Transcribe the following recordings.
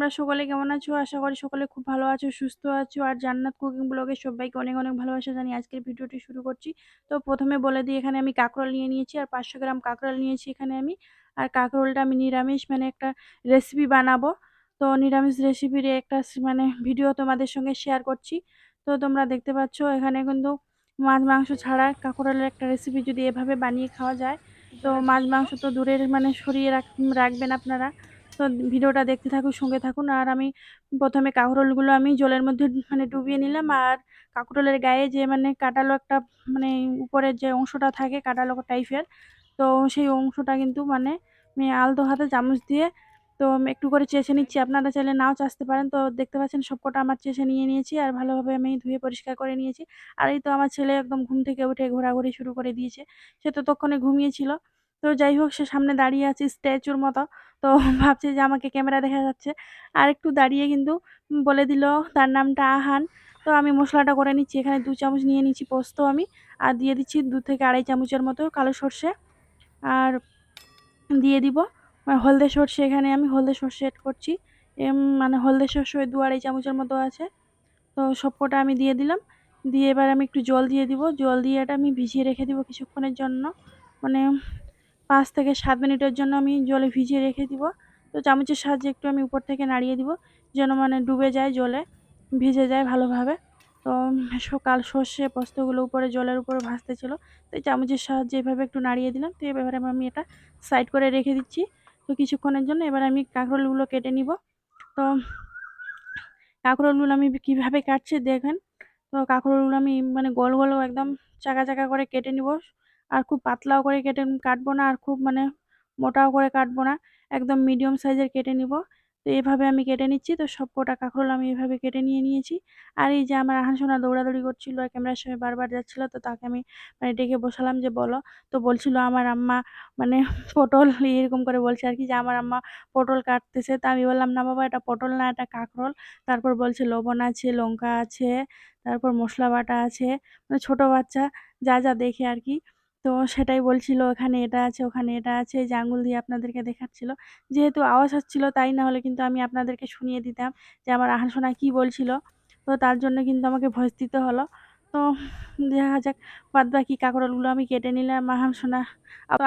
তোমরা সকলে কেমন আছো? আশা করি সকলে খুব ভালো আছো, সুস্থ আছো। আর জান্নাত কুকিং ব্লগে সবাইকে অনেক অনেক ভালোবাসা জানি আজকের ভিডিওটি শুরু করছি। তো প্রথমে বলে দিই, এখানে আমি কাঁকরোল নিয়ে নিয়েছি আর পাঁচশো গ্রাম কাঁকরোল নিয়েছি এখানে আমি। আর কাঁকরোলটা আমি নিরামিষ মানে একটা রেসিপি বানাবো। তো নিরামিষ রেসিপির একটা মানে ভিডিও তোমাদের সঙ্গে শেয়ার করছি। তো তোমরা দেখতে পাচ্ছ, এখানে কিন্তু মাছ, মাংস ছাড়া কাঁকরোলের একটা রেসিপি যদি এভাবে বানিয়ে খাওয়া যায়, তো মাছ, মাংস তো দূরের মানে সরিয়ে রাখ, রাখবেন আপনারা। তো ভিডিওটা দেখতে থাকুন, সঙ্গে থাকুন। আর আমি প্রথমে কাঁকরোলগুলো আমি জলের মধ্যে মানে ডুবিয়ে নিলাম। আর কাঁকরোলের গায়ে যে মানে কাটালো একটা মানে উপরের যে অংশটা থাকে, কাটালো টাইপের তো সেই অংশটা কিন্তু মানে আমি আলতো হাতে চামচ দিয়ে তো একটু করে চেষে নিচ্ছি। আপনারা চাইলে নাও চাষতে পারেন। তো দেখতে পাচ্ছেন সবকটা আমার চেষে নিয়ে নিয়েছি আর ভালোভাবে আমি ধুয়ে পরিষ্কার করে নিয়েছি। আর এই তো আমার ছেলে একদম ঘুম থেকে উঠে ঘোরাঘুরি শুরু করে দিয়েছে। সে তো তখনই ঘুমিয়েছিল। তো যাই হোক, সে সামনে দাঁড়িয়ে আছে স্ট্যাচুর মতো। তো ভাবছে যে আমাকে ক্যামেরা দেখা যাচ্ছে। আর একটু দাঁড়িয়ে কিন্তু বলে দিল তার নামটা আহান। তো আমি মশলাটা করে নিচ্ছি। এখানে দু চামচ নিয়ে নিচ্ছি পোস্ত আমি। আর দিয়ে দিচ্ছি দু থেকে আড়াই চামচের মতো কালো সর্ষে। আর দিয়ে দিব হলদে সর্ষে এখানে আমি হলদে সর্ষে অ্যাড করছি। মানে হলদে সর্ষে দু আড়াই চামচের মতো আছে। তো সবকটা আমি দিয়ে দিলাম। দিয়ে এবার আমি একটু জল দিয়ে দিব। জল দিয়ে এটা আমি ভিজিয়ে রেখে দিব কিছুক্ষণের জন্য। মানে পাঁচ থেকে সাত মিনিটের জন্য আমি জলে ভিজিয়ে রেখে দিব। তো চামচের সাহায্যে একটু আমি উপর থেকে নাড়িয়ে দিব, যেন মানে ডুবে যায় জলে, ভিজে যায় ভালোভাবে। তো সকাল সর্ষে পোস্তগুলো উপরে জলের উপরে ভাসতে ছিল, তো চামচের সাহায্যে এভাবে একটু নাড়িয়ে দিলাম। তো এবারে আমি এটা সাইড করে রেখে দিচ্ছি। তো কিছুক্ষণের জন্য এবার আমি কাঁকরোলগুলো কেটে নিব। তো কাঁকরোলগুলো আমি কীভাবে কাটছি দেখেন তো কাঁকরোলগুলো আমি মানে গোল গোল একদম চাকা চাকা করে কেটে নিব। আর খুব পাতলাও করে কেটে কাটবো না, আর খুব মানে মোটাও করে কাটবো না, একদম মিডিয়াম সাইজের কেটে নিব। তো এভাবে আমি কেটে নিচ্ছি, তো সব কটা কাঁকরোল আমি এভাবে কেটে নিয়ে নিয়েছি। আর এই যে আমার আহান সোনা দৌড়াদৌড়ি করছিল ক্যামেরার সঙ্গে বারবার যাচ্ছিল, তো তাকে আমি মানে ডেকে বসালাম যে, বলো। তো বলছিল, আমার আম্মা মানে পটল এরকম করে বলছে আর কি যে, আমার আম্মা পটল কাটতেছে। তা আমি বললাম, না বাবা, এটা পটল না, এটা কাঁকরোল। তারপর বলছে, লবণ আছে, লঙ্কা আছে, তারপর মশলা বাটা আছে। মানে ছোটো বাচ্চা, যা যা দেখে আর কি। তো সেটাই বলছিল, ওখানে এটা আছে, ওখানে এটা আছে। যে আঙুল দিয়ে আপনাদেরকে দেখাচ্ছিল। যেহেতু আওয়াজ হচ্ছিল তাই না হলে কিন্তু আমি আপনাদেরকে শুনিয়ে দিতাম যে আমার আহান সোনা কী বলছিল। তো তার জন্য কিন্তু আমাকে ভয়েস দিতে হলো। তো দেখা যাক বাদ বাকি কাঁকরোলগুলো আমি কেটে নিলাম আহান সোনা।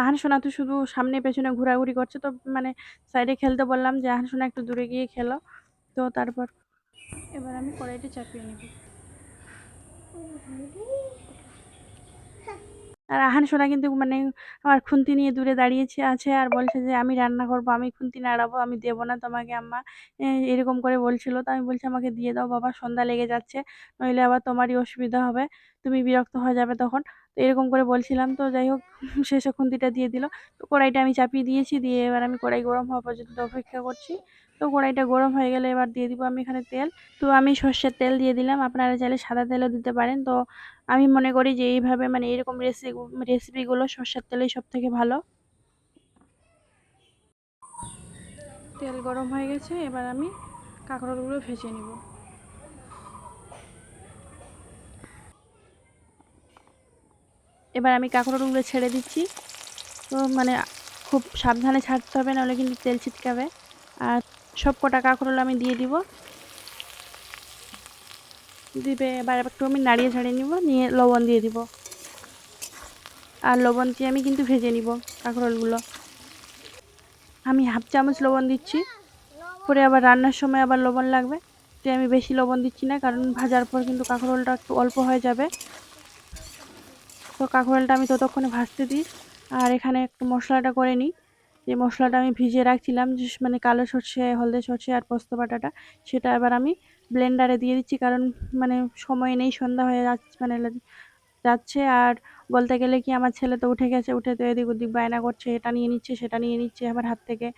আহান সোনা তো শুধু সামনে পেছনে ঘোরাঘুরি করছে, তো মানে সাইডে খেলতে বললাম যে আহান সোনা একটু দূরে গিয়ে খেলো। তো তারপর এবার আমি কড়াইটা চাপিয়ে নিব। আর আহান কিন্তু মানে আমার খুন্তি নিয়ে দূরে দাঁড়িয়েছে, আছে আর বলছে যে, আমি রান্না করব, আমি খুন্তি নাড়াবো, আমি দেব না তোমাকে আম্মা। এরকম করে বলছিল। তো আমি বলছি, আমাকে দিয়ে দাও বাবা, সন্ধ্যা লেগে যাচ্ছে, নইলে আবার তোমারই অসুবিধা হবে, তুমি বিরক্ত হয়ে যাবে তখন। তো এরকম করে বলছিলাম, তো যাই হোক শেষে খুন্তিটা দিয়ে দিল। তো কড়াইটা আমি চাপিয়ে দিয়েছি, দিয়ে এবার আমি কড়াই গরম হওয়া পর্যন্ত অপেক্ষা করছি। তো কড়াইটা গরম হয়ে গেলে এবার দিয়ে দিব আমি এখানে তেল। তো আমি সর্ষের তেল দিয়ে দিলাম, আপনারা চাইলে সাদা তেলও দিতে পারেন। তো আমি মনে করি যে এইভাবে মানে এরকম রেসিপি রেসিপিগুলো সর্ষের তেলেই সব থেকে ভালো। তেল গরম হয়ে গেছে, এবার আমি কাঁকড়গুলো ভেজে নিব। এবার আমি কাঁকড়গুলো ছেড়ে দিচ্ছি। তো মানে খুব সাবধানে ছাড়তে হবে, নাহলে কিন্তু তেল ছিটকাবে। আর সব কটা কাঁকরোল আমি দিয়ে দিব। দিবে, এবার একটু আমি নাড়িয়ে ছাড়িয়ে নিব, নিয়ে লবণ দিয়ে দিব। আর লবণ দিয়ে আমি কিন্তু ভেজে নিব কাঁকরোলগুলো আমি হাফ চামচ লবণ দিচ্ছি। পরে আবার রান্নার সময় আবার লবণ লাগবে। তো আমি বেশি লবণ দিচ্ছি না, কারণ ভাজার পর কিন্তু কাঁকরোলটা একটু অল্প হয়ে যাবে। তো কাঁকরোলটা আমি ততক্ষণে ভাজতে দিই। আর এখানে একটু মশলাটা করে নিই। যে মশলাটা আমি ভিজিয়ে রাখছিলাম, যে মানে কালো সর্ষে, হলদে সর্ষে আর পোস্ত বাটাটা, সেটা এবার আমি ব্লেন্ডারে দিয়ে দিচ্ছি। কারণ মানে সময় নেই, সন্ধ্যা হয়ে যাচ্ছে মানে যাচ্ছে। আর বলতে গেলে কি, আমার ছেলে তো উঠে গেছে, উঠে তো এদিক ওদিক বায়না করছে, এটা নিয়ে নিচ্ছে, সেটা নিয়ে নিচ্ছে আমার হাত থেকে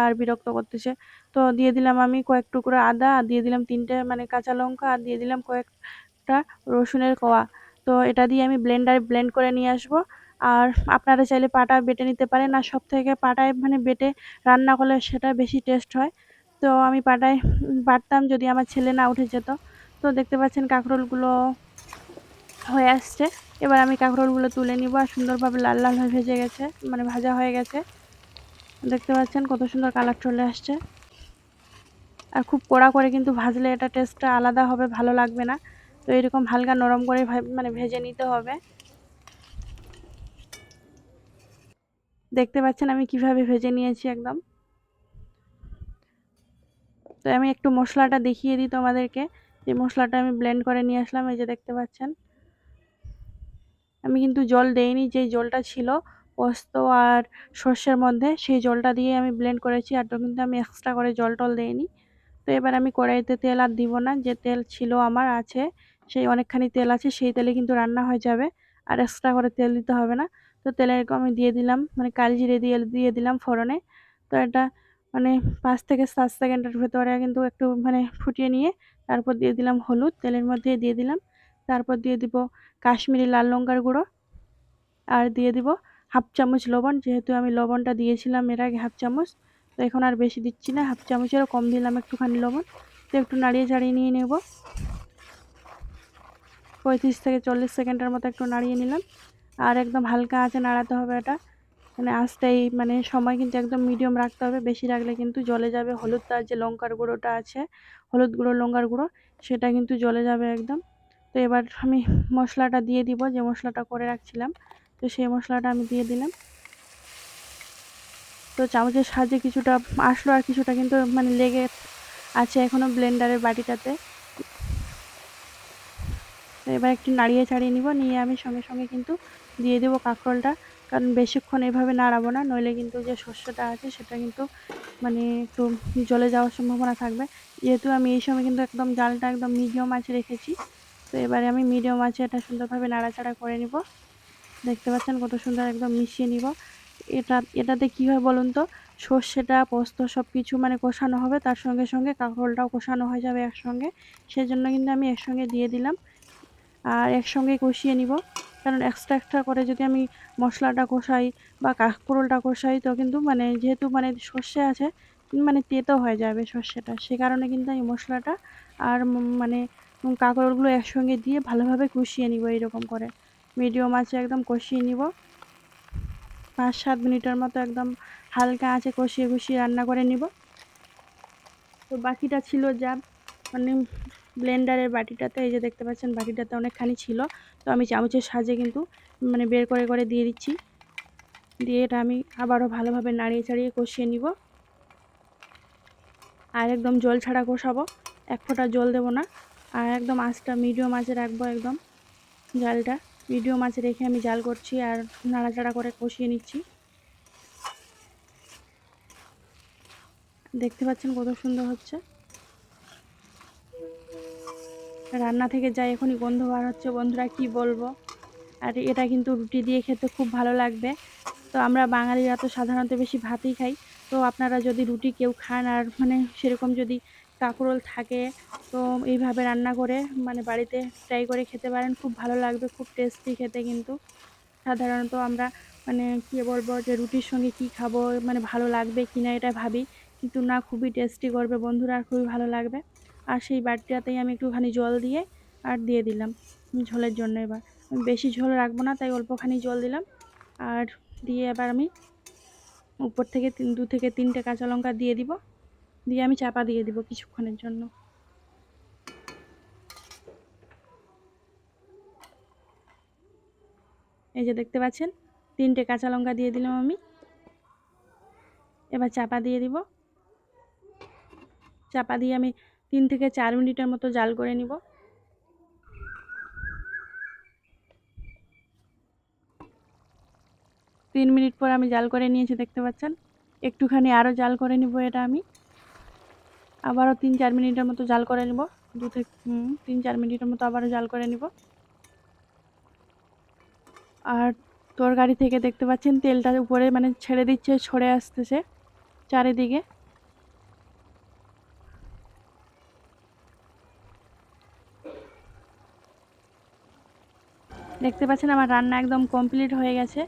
আর বিরক্ত করতেছে। তো দিয়ে দিলাম আমি কয়েক টুকরো আদা, আর দিয়ে দিলাম তিনটে মানে কাঁচা লঙ্কা, আর দিয়ে দিলাম কয়েকটা রসুনের কোয়া। তো এটা দিয়ে আমি ব্লেন্ডারে ব্লেন্ড করে নিয়ে আসব। আর আপনারা চাইলে পাটা বেটে নিতে পারেন। আর সব থেকে পাটায় মানে বেটে রান্না করলে সেটা বেশি টেস্ট হয়। তো আমি পাটায় বাটতাম যদি আমার ছেলে না উঠে যেত। তো দেখতে পাচ্ছেন কাঁকরোলগুলো হয়ে আসছে। এবার আমি কাঁকরোলগুলো তুলে নিব। আর সুন্দরভাবে লাল লাল হয়ে ভেজে গেছে। মানে ভাজা হয়ে গেছে। দেখতে পাচ্ছেন কত সুন্দর কালার চলে আসছে। আর খুব কড়া করে কিন্তু ভাজলে এটা টেস্টটা আলাদা হবে, ভালো লাগবে না। তো এরকম হালকা নরম করে মানে ভেজে নিতে হবে। দেখতে পাচ্ছেন আমি কীভাবে ভেজে নিয়েছি একদম। তো আমি একটু মশলাটা দেখিয়ে দিই তোমাদেরকে। যে মশলাটা আমি ব্লেন্ড করে নিয়ে আসলাম, এই যে দেখতে পাচ্ছেন। আমি কিন্তু জল দেইনি, যে জলটা ছিল, পোস্ত আর সর্ষের মধ্যে, সেই জলটা দিয়ে আমি ব্লেন্ড করেছি, আর তো কিন্তু আমি এক্সট্রা করে জল টল দেইনি। তো এবার আমি কড়াইতে তেল আর দিব না, যে তেল ছিল আমার, আছে। সেই অনেকখানি তেল আছে, সেই তেলে কিন্তু রান্না হয়ে যাবে। আর এক্সট্রা করে তেল দিতে হবে না। তো তেলে এরকম আমি দিয়ে দিলাম মানে কালি জিরে দিয়ে দিয়ে দিলাম ফোড়নে। তো এটা মানে পাঁচ থেকে সাত সেকেন্ডের ভেতরে কিন্তু একটু মানে ফুটিয়ে নিয়ে তারপর দিয়ে দিলাম হলুদ, তেলের মধ্যে দিয়ে দিলাম। তারপর দিয়ে দিব কাশ্মীরি লাল লঙ্কার গুঁড়ো। আর দিয়ে দিব হাফ চামচ লবণ, যেহেতু আমি লবণটা দিয়েছিলাম এর আগে হাফ চামচ। তো এখন আর বেশি দিচ্ছি না, হাফ চামচেরও কম দিলাম একটুখানি লবণ। তো একটু নাড়িয়ে চাড়িয়ে নিয়ে নেব। পঁয়ত্রিশ থেকে চল্লিশ সেকেন্ডের মতো একটু নাড়িয়ে নিলাম। আর একদম হালকা আঁচে নাড়াতে হবে এটা। মানে আঁচটাই মানে সময় কিন্তু একদম মিডিয়াম রাখতে হবে। বেশি রাখলে কিন্তু জলে যাবে হলুদটা যে লঙ্কার গুঁড়োটা আছে, হলুদ গুঁড়ো, লঙ্কার গুঁড়ো, সেটা কিন্তু জলে যাবে একদম। তো এবার আমি মশলাটা দিয়ে দিব, যে মশলাটা করে রাখছিলাম, তো সেই মশলাটা আমি দিয়ে দিলাম। তো চামচের সাহায্যে কিছুটা আসলো আর কিছুটা কিন্তু মানে লেগে আছে এখনও ব্লেন্ডারের বাটিটাতে। এবার একটু নাড়িয়ে ছাড়িয়ে নিব, নিয়ে আমি সঙ্গে সঙ্গে কিন্তু দিয়ে দেবো কাঁকরোলটা। কারণ বেশিক্ষণ এভাবে নাড়াবো না, নইলে কিন্তু যে শস্যটা আছে সেটা কিন্তু মানে একটু জলে যাওয়ার সম্ভাবনা থাকবে। যেহেতু আমি এই সময় কিন্তু একদম জালটা একদম মিডিয়াম আঁচে রেখেছি, তো এবারে আমি মিডিয়াম আঁচে এটা সুন্দরভাবে নাড়াচাড়া করে নিব। দেখতে পাচ্ছেন কত সুন্দর একদম মিশিয়ে নিব। এটা, এটাতে কী হয় বলুন তো, সর্ষেটা, পোস্ত সব কিছু মানে কষানো হবে, তার সঙ্গে সঙ্গে কাঁকরোলটাও কষানো হয়ে যাবে একসঙ্গে। সেই জন্য কিন্তু আমি একসঙ্গে দিয়ে দিলাম। আর একসঙ্গে কষিয়ে নিব। কারণ এক্সট্রা এক্সট্রা করে যদি আমি মশলাটা কষাই বা কাঁকরোলটা কষাই, তো কিন্তু মানে যেহেতু মানে সর্ষে আছে মানে তেতো হয়ে যাবে সর্ষেটা। সে কারণে কিন্তু আমি মশলাটা আর মানে কাঁকরোলগুলো একসঙ্গে দিয়ে ভালোভাবে কষিয়ে নিব এইরকম করে। মিডিয়াম আছে একদম কষিয়ে নিব। পাঁচ সাত মিনিটের মতো একদম হালকা আঁচে কষিয়ে কষিয়ে রান্না করে নিব। তো বাকিটা ছিল যা মানে ব্লেন্ডারের বাটিটাতে, এই যে দেখতে পাচ্ছেন বাটিটাতে অনেকখানি ছিল। তো আমি চামচের সাহায্যে কিন্তু মানে বের করে করে দিয়ে দিচ্ছি। দিয়ে এটা আমি আবারও ভালোভাবে নাড়িয়ে চাড়িয়ে কষিয়ে নিব। আর একদম জল ছাড়া কষাবো। এক ফোঁটা জল দেবো না। আর একদম আঁচটা মিডিয়াম আঁচে রাখব একদম জালটা। মিডিয়াম আঁচে রেখে আমি জাল করছি আর নাড়াচাড়া করে কষিয়ে নিচ্ছি। দেখতে পাচ্ছেন কত সুন্দর হচ্ছে। রান্না থেকে যাই এখনই গন্ধ বার হচ্ছে। বন্ধুরা, কি বলব? আর এটা কিন্তু রুটি দিয়ে খেতে খুব ভালো লাগবে। তো আমরা বাঙালিরা তো সাধারণত বেশি ভাতই খাই। তো আপনারা যদি রুটি কেউ খান, আর মানে সেরকম যদি কাঁকরোল থাকে, তো এইভাবে রান্না করে মানে বাড়িতে ট্রাই করে খেতে পারেন। খুব ভালো লাগবে, খুব টেস্টি খেতে কিন্তু। সাধারণত আমরা মানে কী বলব, যে রুটির সঙ্গে কি খাব মানে ভালো লাগবে কি না এটা ভাবি। কিন্তু না, খুবই টেস্টি করবে বন্ধুরা খুবই ভালো লাগবে। আর সেই বাটিটাতেই আমি একটুখানি জল দিয়ে আর দিয়ে দিলাম ঝোলের জন্য এবার। বেশি ঝোল রাখব না, তাই অল্পখানি জল দিলাম। আর দিয়ে এবার আমি উপর থেকে দু থেকে তিনটে কাঁচা লঙ্কা দিয়ে দিব। দিয়ে আমি চাপা দিয়ে দিব কিছুক্ষণের জন্য। এই যে দেখতে পাচ্ছেন, তিনটে কাঁচা লঙ্কা দিয়ে দিলাম আমি। এবার চাপা দিয়ে দিব। চাপা দিয়ে আমি তিন থেকে চার মিনিটের মতো জাল করে নিব। তিন মিনিট পর আমি জাল করে নিয়েছি, দেখতে পাচ্ছেন? একটুখানি আরও জাল করে নিব এটা আমি। আবারও তিন চার মিনিটের মতো জাল করে নিব। দু থেকে তিন চার মিনিটের মতো আবারও জাল করে নিব। আর তরকারি থেকে দেখতে পাচ্ছেন, তেলটা উপরে মানে ছেড়ে দিচ্ছে ছড়ে আসতেছে চারিদিকে। দেখতে পাচ্ছেন আমার রান্না একদম কমপ্লিট হয়ে গেছে।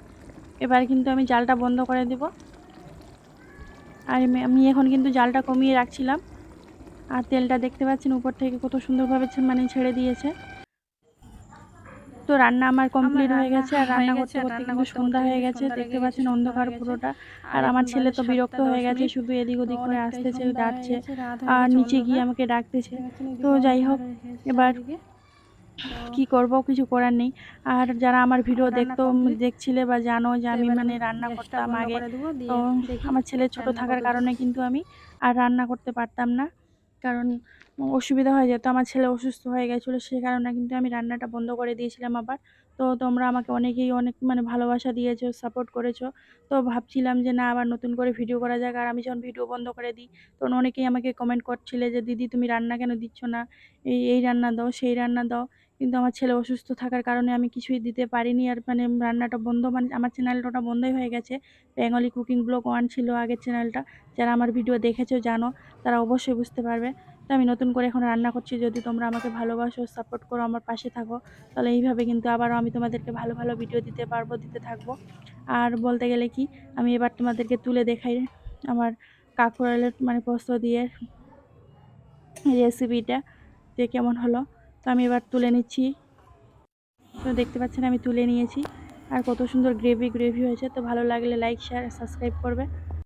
এবার কিন্তু আমি জালটা বন্ধ করে দেব। আর আমি এখন কিন্তু জালটা কমিয়ে রাখছিলাম। আর তেলটা দেখতে পাচ্ছেন উপর থেকে কত সুন্দরভাবে মানে ছেড়ে দিয়েছে। তো রান্না আমার কমপ্লিট হয়ে গেছে। আর রান্না করতে করতে রান্না কিন্তু সন্ধ্যা হয়ে গেছে। দেখতে পাচ্ছেন অন্ধকার পুরোটা। আর আমার ছেলে তো বিরক্ত হয়ে গেছে। শুধু এদিক ওদিক করে আসতেছে ডাকছে। আর নিচে গিয়ে আমাকে ডাকতেছে। তো যাই হোক এবার কি করব কিছু করার নেই। আর যারা আমার ভিডিও দেখতো দেখছিলে বা জানো যে আমি মানে রান্না করতাম আগে। তো আমার ছেলে ছোট থাকার কারণে কিন্তু আমি আর রান্না করতে পারতাম না। কারণ অসুবিধা হয়ে যেত। আমার ছেলে অসুস্থ হয়ে গেছিল সে কারণে কিন্তু আমি রান্নাটা বন্ধ করে দিয়েছিলাম আবার। তো তোমরা আমাকে অনেকেই অনেক মানে ভালোবাসা দিয়েছ সাপোর্ট করেছ। তো ভাবছিলাম যে না আবার নতুন করে ভিডিও করা যাক। আর আমি যখন ভিডিও বন্ধ করে দিই তখন অনেকেই আমাকে কমেন্ট করছিলে যে দিদি তুমি রান্না কেন দিচ্ছ না? এই এই রান্না দাও সেই রান্না দাও। কিন্তু আমার ছেলে অসুস্থ থাকার কারণে আমি কিছুই দিতে পারিনি। আর মানে রান্নাটা বন্ধ মানে আমার চ্যানেলটা ওটা বন্ধই হয়ে গেছে। বেঙ্গলি কুকিং ব্লগ ওয়ান ছিল আগের চ্যানেলটা যারা আমার ভিডিও দেখেছ, জানো, তারা অবশ্যই বুঝতে পারবে। তো আমি নতুন করে এখন রান্না করছি। যদি তোমরা আমাকে ভালোবাসো সাপোর্ট করো, আমার পাশে থাকো, তাহলে এইভাবে কিন্তু আবারও আমি তোমাদেরকে ভালো ভালো ভিডিও দিতে পারব, দিতে থাকব। আর বলতে গেলে কি, আমি এবার তোমাদেরকে তুলে দেখাই আমার কাঁকড়ালের মানে পোস্ত দিয়ে রেসিপিটা যে কেমন হলো। তো আমি এবার তুলে নিচ্ছি। তো দেখতে পাচ্ছেন আমি তুলে নিয়েছি। আর কত সুন্দর গ্রেভি গ্রেভি হয়েছে। তো ভালো লাগলে লাইক শেয়ার সাবস্ক্রাইব করবে।